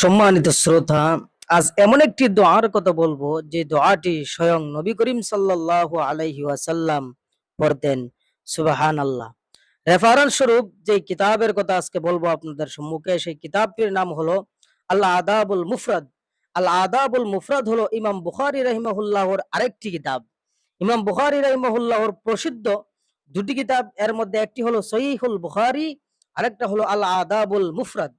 সম্মানিত শ্রোতা, আজ এমন একটি দোয়ার কথা বলব, যে দোয়াটি স্বয়ং নবী করিম সাল্লাল্লাহু আলাইহি ওয়াসাল্লাম পড়তেন। সুবাহান আল্লাহ রেফারেন্স স্বরূপ যে কিতাবের কথা আজকে বলব আপনাদের সম্মুখে, সেই কিতাবটির নাম হলো আল্লাহ আদাবুল মুফরাদ। আল আদাবুল মুফরাদ হলো ইমাম বুখারি রহিমাহুল্লাহর আরেকটি কিতাব। ইমাম বুখারি রহিমাহুল্লাহর প্রসিদ্ধ দুটি কিতাব, এর মধ্যে একটি হলো সহিহুল বুখারি, আরেকটা হলো আল আদাবুল মুফরাদ।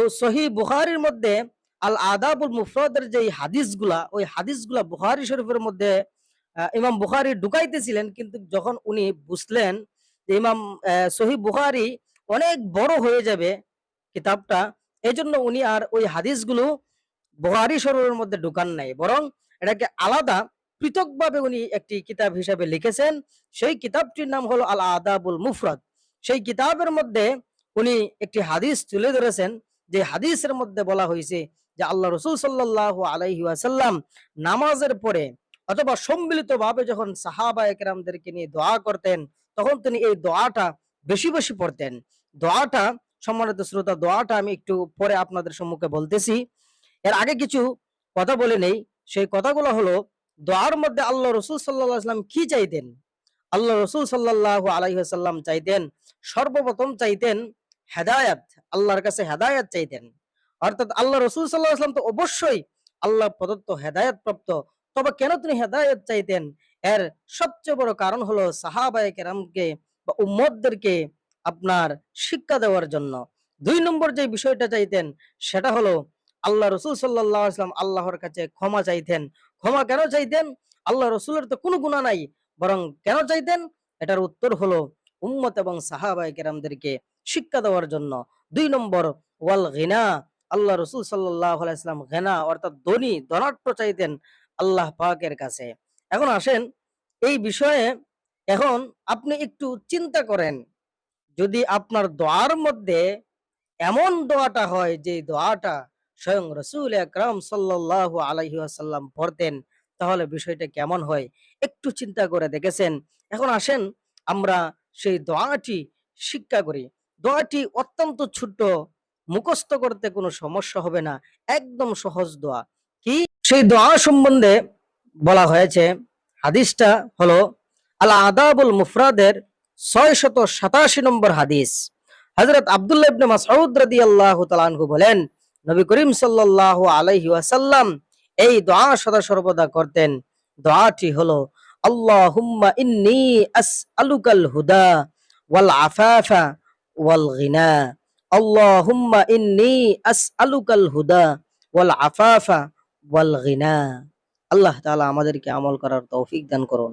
তো সহি বুহারির মধ্যে আল আদাবুল মুফরদের যে হাদিসগুলা, ওই হাদিসগুলা বুখারি শরীফের মধ্যে ইমাম বুখারি ঢুকাইতেছিলেন, কিন্তু যখন উনি বুঝলেন যে ইমাম সহি বুহারি অনেক বড় হয়ে যাবে কিতাবটা এই জন্য উনি আর ওই হাদিসগুলো বুখারি শরীফের মধ্যে ঢুকান নাই। বরং এটাকে আলাদা, পৃথকভাবে উনি একটি কিতাব হিসাবে লিখেছেন। সেই কিতাবটির নাম হলো আল আদাবুল মুফরদ। সেই কিতাবের মধ্যে উনি একটি হাদিস তুলে ধরেছেন যে হাদিসের মধ্যে বলা হয়েছে যে আল্লাহ রসুল সাল্লাহ আলাইহি ওয়াসাল্লাম নামাজের পরে অথবা সম্মিলিত ভাবে যখন সাহাবা একরামদেরকে নিয়ে দোয়া করতেন, তখন তিনি এই দোয়াটা বেশি বেশি পড়তেন। দোয়াটা, সম্মানিত শ্রোতা, দোয়াটা আমি একটু পরে আপনাদের সম্মুখে বলতেছি। এর আগে কিছু কথা বলে নেই। সেই কথাগুলো হলো, দোয়ার মধ্যে আল্লাহ রসুল সাল্লাহ আসলাম কি চাইতেন? আল্লাহ রসুল সাল্লাহ আলাইসাল্লাম চাইতেন, সর্বপ্রথম চাইতেন হেদায়াত। আল্লাহর কাছে হেদায়াত চাইতেন। অর্থাৎ আল্লাহ রসুল সাল্লাহ আসলাম তো অবশ্যই আল্লাহ প্রদত্ত হেদায়াত প্রাপ্ত তবে কেন তিনি হেদায়াত চাইতেন? এর সবচেয়ে বড় কারণ হলো সাহাবায়ে কেরামকে বা উম্মদদেরকে আপনার শিক্ষা দেওয়ার জন্য। দুই নম্বর যে বিষয়টা চাইতেন, সেটা হলো আল্লাহ রসুল সাল্লাহ আসলাম আল্লাহর কাছে ক্ষমা চাইতেন। ক্ষমা কেন চাইতেন? আল্লাহ রসুলের তো কোনো গুণা নাই, বরং কেন চাইতেন? এটার উত্তর হলো উম্মত এবং সাহাবায়ে কেরামদেরকে শিক্ষা দেওয়ার জন্য। দুই নম্বর, ওয়াল ঘিনা আল্লাহ রসুল সাল্লাহ আলাইসলাম ঘেনা অর্থাৎ ধনী ধনাট্য চাইতেন আল্লাহ পাকের কাছে। এখন আসেন, এই বিষয়ে এখন আপনি একটু চিন্তা করেন। যদি আপনার দোয়ার মধ্যে এমন দোয়াটা হয়, যে দোয়াটা স্বয়ং রসুল আকরাম সাল্লাহ আলাইহি আসাল্লাম পড়তেন, তাহলে বিষয়টা কেমন হয়? একটু চিন্তা করে দেখেছেন। এখন আসেন, আমরা সেই দোয়াটি শিক্ষা করি। দোয়াটি অত্যন্ত ছোট্ট, মুখস্থ করতে কোনো সমস্যা হবে না, একদম সহজ দোয়া। কি? সেই দোয়া সম্বন্ধে বলা হয়েছে, হাদিসটা হলো, আল আদাবুল মুফরাদের ছয় শত সাতাশি নম্বর হাদিস। হজরত আব্দুল্লাহ ইবনে মাসউদ রাদিয়াল্লাহু তাআলা আনহু বলেন, নবী করিম সাল্লাল্লাহু আলাইহি ওয়াসাল্লাম এই দোয়া সদা সর্বদা করতেন। দোয়াটি হলো, আল্লাহুম্মা ইন্নী আসআলুকাল হুদা ওয়াল আফাফা ওয়াল গিনা আল্লাহুম্মা ইন্নী আসআলুকাল হুদা ওয়াল আফাফা ওয়াল গিনা আল্লাহ তাআলা আমাদেরকে আমল করার তৌফিক দান করুন।